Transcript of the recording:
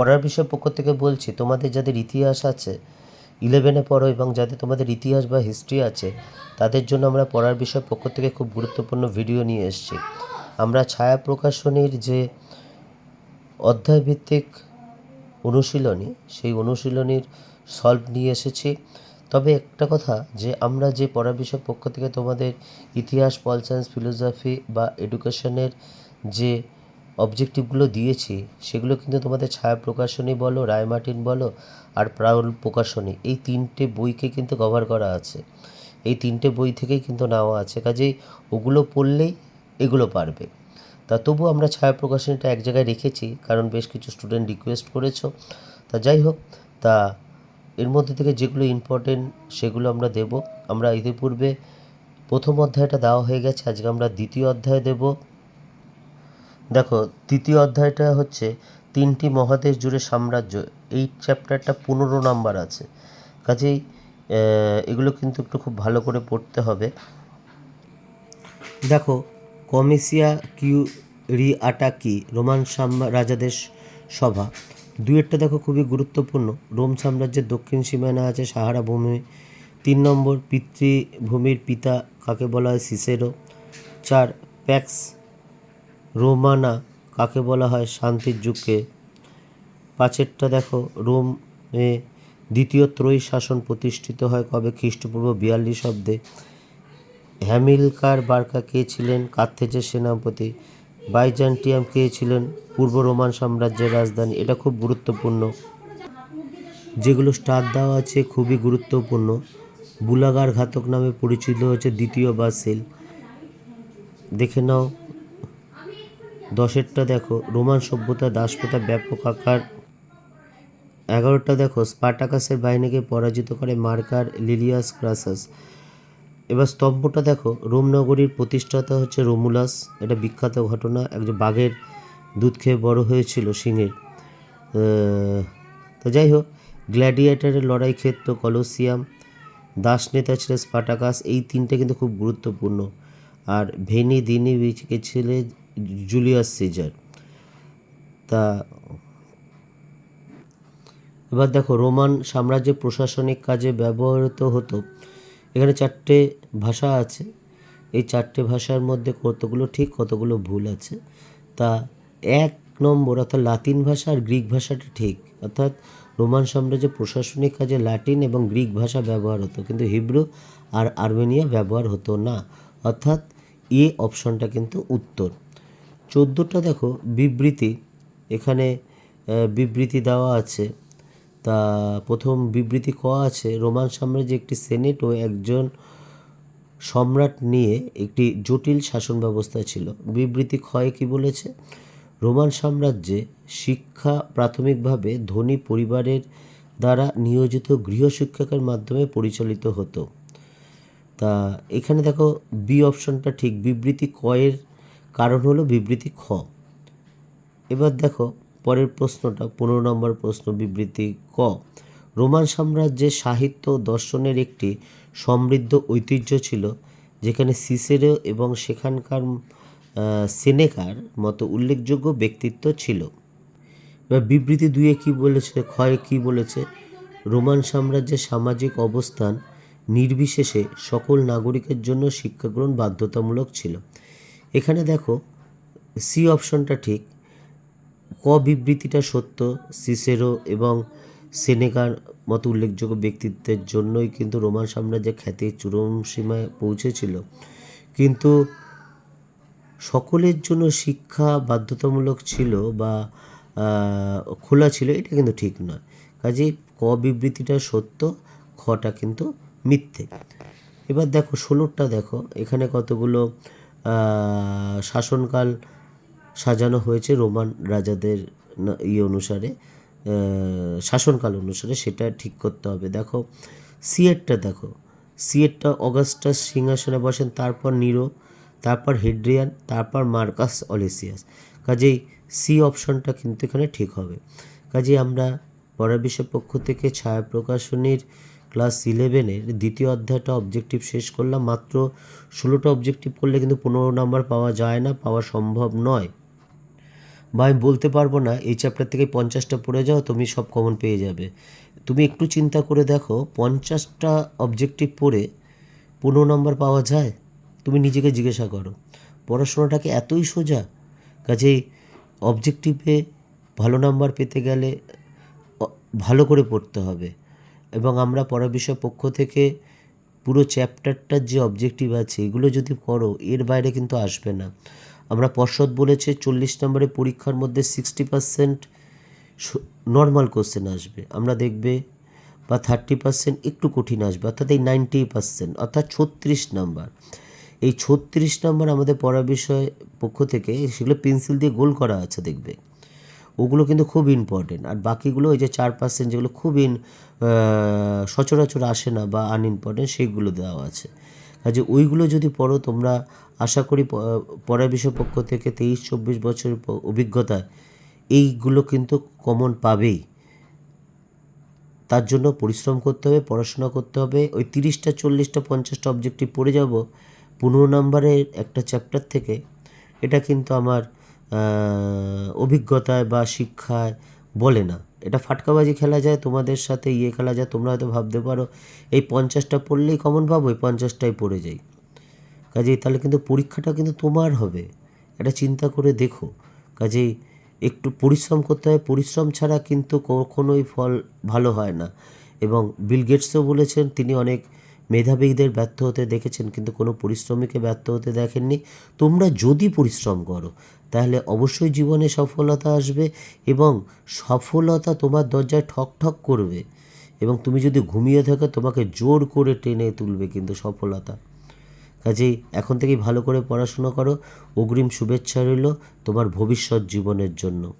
পড়ার বিষয় পক্ষ থেকে বলছি, তোমাদের যাদের ইতিহাস আছে ইলেভেনে পড়ো এবং যাদের তোমাদের ইতিহাস বা হিস্ট্রি আছে, তাদের জন্য আমরা পড়ার বিষয় পক্ষ থেকে খুব গুরুত্বপূর্ণ ভিডিও নিয়ে এসেছি। আমরা ছায়া প্রকাশনীর যে অধ্যায়ভিত্তিক অনুশীলনী, সেই অনুশীলনীর সলভ নিয়ে এসেছি। তবে একটা কথা, যে আমরা যে পড়ার বিষয় পক্ষ থেকে তোমাদের ইতিহাস পল সায়েন্স ফিলোসফি বা এডুকেশনের যে অবজেক্টিভগুলো দিয়েছি, সেগুলো কিন্তু তোমাদের ছায়া প্রকাশনী বলো রায়মার্টিন বলো, আর প্রাউল প্রকাশনী, এই তিনটে বইকে কিন্তু কভার করা আছে। এই তিনটে বই থেকেই কিন্তু নেওয়া আছে, কাজেই ওগুলো পড়লেই এগুলো পারবে। তা তবু আমরা ছায়া প্রকাশনীটা এক জায়গায় রেখেছি, কারণ বেশ কিছু স্টুডেন্ট রিকোয়েস্ট করেছ। তা যাই হোক, তা এর মধ্যে থেকে যেগুলো ইম্পর্টেন্ট সেগুলো আমরা দেব। আমরা ইতিপূর্বে প্রথম অধ্যায়টা দেওয়া হয়ে গেছে, আজকে আমরা দ্বিতীয় অধ্যায় দেব। দেখো, তৃতীয় অধ্যায়টা হচ্ছে তিনটি মহাদেশ জুড়ে সাম্রাজ্য। এই চ্যাপ্টারটা পনেরো নাম্বার আছে। কাজেই এগুলো কিন্তু একটু খুব ভালো করে পড়তে হবে। দেখো, কমেসিয়া আটাকি রোমান সাম্রা, রাজাদের সভা। দুয়েরটা দেখো খুবই গুরুত্বপূর্ণ। রোম সাম্রাজ্যের দক্ষিণ সীমানা আছে, সাহারা ভূমি। তিন নম্বর, পিতৃভূমির পিতা, কাকে বলা হয়, সিসেরো। চার, প্যাক্স রোমানা, কাকে বলা হয় শান্তির যুগকে? পাঁচেরটা দেখো, রোমে দ্বিতীয় ত্রয়ী শাসন প্রতিষ্ঠিত হয় কবে? খ্রিস্টপূর্ব বিয়াল্লিশ অব্দে হ্যামিলকার বার্কা কে ছিলেন? কার্থেজের সেনাপতি। বাইজান্টিয়াম কে ছিলেন? পূর্ব রোমান সাম্রাজ্যের রাজধানী। এটা খুব গুরুত্বপূর্ণ। যেগুলো স্টার দেওয়া আছে খুবই গুরুত্বপূর্ণ। বুলাগার ঘাতক নামে পরিচিত হচ্ছে দ্বিতীয় বাসিল। দেখে নাও। দশেরটা দেখো, রোমান সভ্যতা, দাসপ্রথা, ব্যাপক আকার। এগারোটা দেখো, স্পার্টাকাসের বাহিনীকে পরাজিত করে মার্কার লিলিয়াস ক্রাসাস। এবার স্তম্ভটা দেখো, রোম নগরীর প্রতিষ্ঠাতা হচ্ছে রোমুলাস। এটা বিখ্যাত ঘটনা একজন বাঘের দুধ খেয়ে বড় হয়েছিল সিংহের। তো যাই হোক, গ্ল্যাডিয়েটারের লড়াই ক্ষেত্র, কলোসিয়াম। দাস নেতা ছিল স্পাটাকাস এই তিনটে কিন্তু খুব গুরুত্বপূর্ণ। আর ভেনি দিনি কে ছিলে জুলিয়াস সিজার। তা এবার দেখো, রোমান সাম্রাজ্যে প্রশাসনিক কাজে ব্যবহৃত হতো। এখানে চারটে ভাষা আছে। এই চারটে ভাষার মধ্যে কতগুলো ঠিক, কতগুলো ভুল আছে? তা এক নম্বর, অর্থাৎ লাতিন ভাষা আর গ্রিক ভাষাটা ঠিক। অর্থাৎ রোমান সাম্রাজ্যে প্রশাসনিক কাজে লাতিন এবং গ্রিক ভাষা ব্যবহার হতো, কিন্তু হিব্রু আর আর্মেনিয়া ব্যবহার হতো না। অর্থাৎ এ অপশনটা কিন্তু উত্তর। চোদ্দোটা দেখো বিবৃতি। এখানে বিবৃতি দেওয়া আছে। তা প্রথম বিবৃতি ক আছে, রোমান সাম্রাজ্যে একটি সেনেট ও একজন সম্রাট নিয়ে একটি জটিল শাসন ব্যবস্থা ছিল। বিবৃতি ক্ষয়ে কি বলেছে? রোমান সাম্রাজ্যে শিক্ষা প্রাথমিকভাবে ধনী পরিবারের দ্বারা নিয়োজিত গৃহশিক্ষকের মাধ্যমে পরিচালিত হতো। তা এখানে দেখো বি অপশনটা ঠিক, বিবৃতি কয়ের কারণ হলো বিবৃতি খ। এবার দেখো পরের প্রশ্নটা, পনেরো নম্বর প্রশ্ন, বিবৃতি ক। রোমান সাম্রাজ্যের সাহিত্য দর্শনের একটি সমৃদ্ধ ঐতিহ্য ছিল, যেখানে সিসেরো এবং সেখানকার সেনেকার মতো উল্লেখযোগ্য ব্যক্তিত্ব ছিল। এবার বিবৃতি দুয়ে কি বলেছে ক্ষয়ে কি বলেছে? রোমান সাম্রাজ্যের সামাজিক অবস্থান নির্বিশেষে সকল নাগরিকের জন্য শিক্ষা গ্রহণ বাধ্যতামূলক ছিল। এখানে দেখো সি অপশনটা ঠিক। ক বিবৃতিটা সত্য, সিসেরো এবং সেনেকার মতো উল্লেখযোগ্য ব্যক্তিত্বের জন্যই কিন্তু রোমান সাম্রাজ্যের খ্যাতি চরম সীমায় পৌঁছেছিল। কিন্তু সকলের জন্য শিক্ষা বাধ্যতামূলক ছিল বা খোলা ছিল, এটা কিন্তু ঠিক নয়। কাজেই ক বিবৃতিটা সত্য খটা কিন্তু মিথ্যে। এবার দেখো ষোলোরটা দেখো, এখানে কতগুলো শাসনকাল সাজানো হয়েছে রোমান রাজাদের ইয়ে অনুসারে শাসনকাল অনুসারে সেটা ঠিক করতে হবে। দেখো সিয়েরটা দেখো সিয়েরটা অগাস্টাস সিংহাসনে বসেন, তারপর নিরো, তারপর হেড্রিয়ান, তারপর মার্কাস অলিসিয়াস। কাজেই সি অপশনটা কিন্তু এখানে ঠিক হবে। কাজেই আমরা বিষয় পক্ষ থেকে ছায়া প্রকাশনীর ক্লাস ইলেভেনের দ্বিতীয় অধ্যায়টা অবজেক্টিভ শেষ করলাম, মাত্র ষোলোটা অবজেক্টিভ করলে কিন্তু পনেরো নাম্বার পাওয়া যায় না, পাওয়া সম্ভব নয়। বা আমি বলতে পারব না, এই চ্যাপ্টার থেকে পঞ্চাশটা পড়ে যাও, তুমি সব কমন পেয়ে যাবে। তুমি একটু চিন্তা করে দেখো, পঞ্চাশটা অবজেক্টিভ পড়ে পনেরো নম্বর পাওয়া যায়? তুমি নিজেকে জিজ্ঞাসা করো। পড়াশোনাটাকে এতই সোজা, কাজেই অবজেক্টিভে ভালো নাম্বার পেতে গেলে ভালো করে পড়তে হবে। এবং আমরা পড়া বিষয় পক্ষ থেকে পুরো চ্যাপ্টারটার যে অবজেক্টিভ আছে, এগুলো যদি পড়ো, এর বাইরে কিন্তু আসবে না। আমরা পর্ষদ বলেছে চল্লিশ নম্বরে পরীক্ষার মধ্যে সিক্সটি পার্সেন্ট নর্মাল কোশ্চেন আসবে। আমরা দেখবে বা থার্টি পার্সেন্ট একটু কঠিন আসবে, অর্থাৎ এই নাইনটি পার্সেন্ট অর্থাৎ ছত্রিশ নাম্বার। এই ছত্রিশ নাম্বার আমাদের পড়া বিষয় পক্ষ থেকে, সেগুলো পেন্সিল দিয়ে গোল করা আছে, দেখবে। ওগুলো কিন্তু খুব ইম্পর্টেন্ট আর বাকিগুলো ওই যে চার পার্সেন্ট যেগুলো খুব ইন সচরাচর আসে না বা আনইম্পর্টেন্ট সেইগুলো দেওয়া আছে। কাজে ওইগুলো যদি পড়ো, তোমরা আশা করি পড়া বিষয় পক্ষ থেকে তেইশ, চব্বিশ বছরের অভিজ্ঞতায় এইগুলো কিন্তু কমন পাবেই। তার জন্য পরিশ্রম করতে হবে, পড়াশোনা করতে হবে। ওই তিরিশটা, চল্লিশটা, পঞ্চাশটা অবজেক্টিভ পড়ে যাব। পনেরো নম্বরের একটা চ্যাপ্টার থেকে, এটা কিন্তু আমার অভিজ্ঞতায় বা শিক্ষায় বলে না। এটা ফাটকাবাজি খেলা যায়, তোমাদের সাথে ইয়ে খেলা যায়, তোমরা হয়তো ভাবতে পারো, এই পঞ্চাশটা পড়লেই কমন পাবো এই পঞ্চাশটাই পড়ে যাই। কাজেই তাহলে কিন্তু পরীক্ষাটা কিন্তু তোমার হবে। এটা চিন্তা করে দেখো। কাজেই একটু পরিশ্রম করতে হয়। পরিশ্রম ছাড়া কিন্তু কখনোই ফল ভালো হয় না। এবং বিল গেটসও বলেছেন, তিনি অনেক মেধাবীদের ব্যর্থ হতে দেখেছেন, কিন্তু কোনো পরিশ্রমীকে ব্যর্থ হতে দেখেননি। তোমরা যদি পরিশ্রম করো, তাহলে অবশ্যই জীবনে সফলতা আসবে এবং সফলতা তোমার দরজায় ঠক ঠক করবে এবং তুমি যদি ঘুমিয়ে থাকো, তোমাকে জোর করে টেনে তুলবে কিন্তু সফলতা। কাজেই এখন থেকেই ভালো করে পড়াশোনা করো। অগ্রিম শুভেচ্ছা রইল তোমার ভবিষ্যৎ জীবনের জন্য।